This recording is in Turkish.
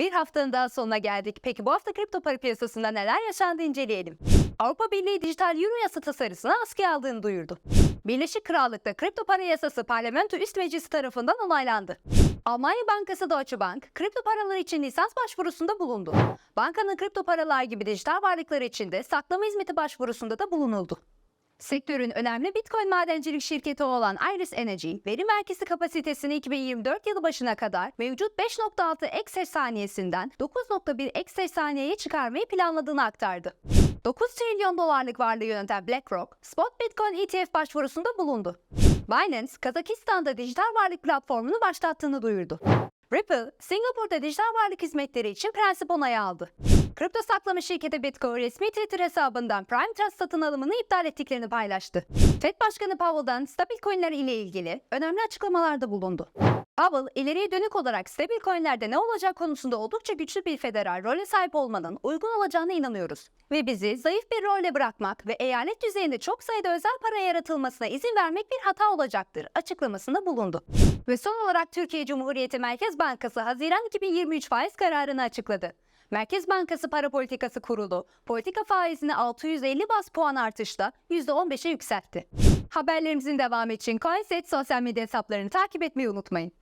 Bir haftanın daha sonuna geldik. Peki bu hafta kripto para piyasasında neler yaşandı inceleyelim. Avrupa Birliği dijital euro yasa tasarısını askıya aldığını duyurdu. Birleşik Krallık'ta kripto para yasası parlamento üst meclisi tarafından onaylandı. Almanya Bankası Deutsche Bank, kripto paralar için lisans başvurusunda bulundu. Bankanın kripto paralar gibi dijital varlıklar için de saklama hizmeti başvurusunda da bulunuldu. Sektörün önemli Bitcoin madencilik şirketi olan Iris Energy, veri merkezi kapasitesini 2024 yılı başına kadar mevcut 5.6 ekser saniyesinden 9.1 ekser saniyeye çıkarmayı planladığını aktardı. 9 trilyon dolarlık varlığı yöneten BlackRock, spot Bitcoin ETF başvurusunda bulundu. Binance, Kazakistan'da dijital varlık platformunu başlattığını duyurdu. Ripple, Singapur'da dijital varlık hizmetleri için prensip onayı aldı. Kripto saklama şirketi Bitcoin resmi Twitter hesabından Prime Trust satın alımını iptal ettiklerini paylaştı. FED Başkanı Powell'dan stabil coinler ile ilgili önemli açıklamalarda bulundu. Powell, ileriye dönük olarak stabil coinlerde ne olacak konusunda oldukça güçlü bir federal role sahip olmanın uygun olacağına inanıyoruz. Ve bizi zayıf bir rolle bırakmak ve eyalet düzeyinde çok sayıda özel para yaratılmasına izin vermek bir hata olacaktır açıklamasında bulundu. Ve son olarak Türkiye Cumhuriyeti Merkez Bankası Haziran 2023 faiz kararını açıkladı. Merkez Bankası Para Politikası Kurulu, politika faizini 650 bas puan artışla %15'e yükseltti. Haberlerimizin devamı için CoinSet sosyal medya hesaplarını takip etmeyi unutmayın.